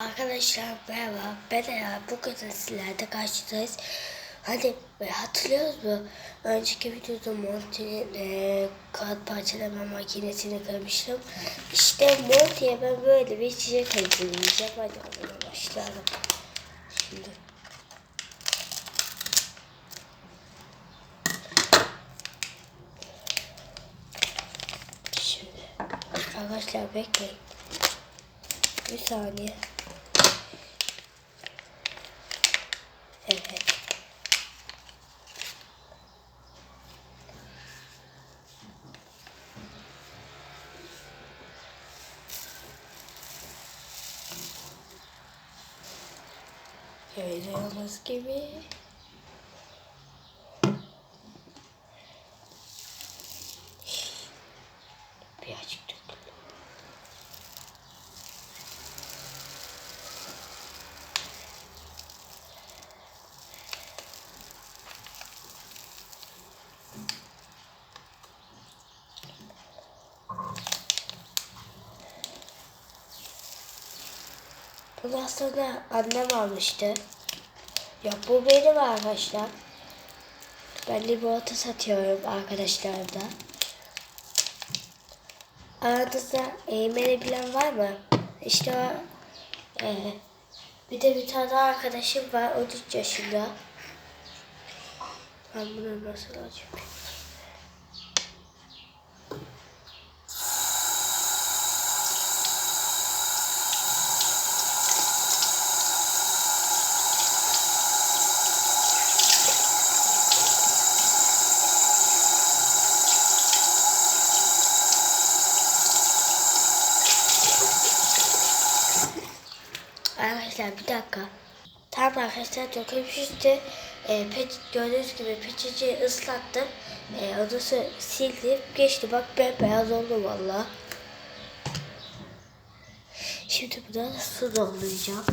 Arkadaşlar merhaba ben Eren bugün sizlerle karşınızdayız. Hani e, hatırlıyoruz mu? Önceki videoda Monty'nin e, kağıt parçalama makinesini kırmıştım. İşte Monty'ye ben böyle bir içecek hazırlayacağım. Hadi ona başlayalım. Şimdi. Şimdi. Arkadaşlar bekleyin. Bir saniye. Gördüğünüz gibi. Bunu aslında annem almıştı. Yok bu benim arkadaşlar. Ben limonata satıyorum arkadaşlarımda. Aranızda eğmeni bilen var mı? İşte o, e, bir de bir tane arkadaşım var 13 yaşında. Ben bunu nasıl açayım? Arkadaşlar bir dakika. Tamam arkadaşlar dökülmüştü. E, pet, gördüğünüz gibi peçeceyi ıslattım. E, ondan sonra. Geçti bak bembeyaz oldu valla. Şimdi buna su dolduracağım.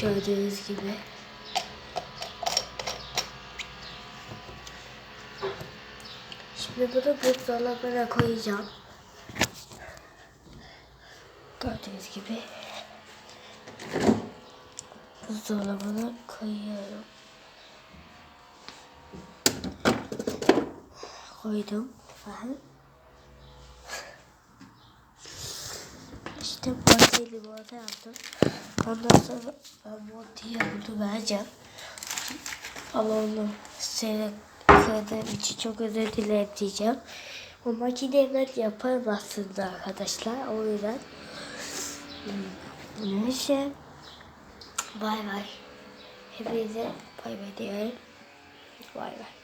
Gördüğünüz gibi. Şimdi bunu buzdolabına koyacağım. Gördüğünüz gibi. Buzdolabına koyuyorum. Koydum. Falan. İşte Monty limonata yaptım. Ondan sonra ben Monty'ye bunu vereceğim. Ama onu size kırdığım için çok özür dilerim diyeceğim. O makineyi ben yaparım aslında arkadaşlar. O yüzden. Hmm, Neyse. Bay bay. Hepinize bay bay diyorum. Bay bay.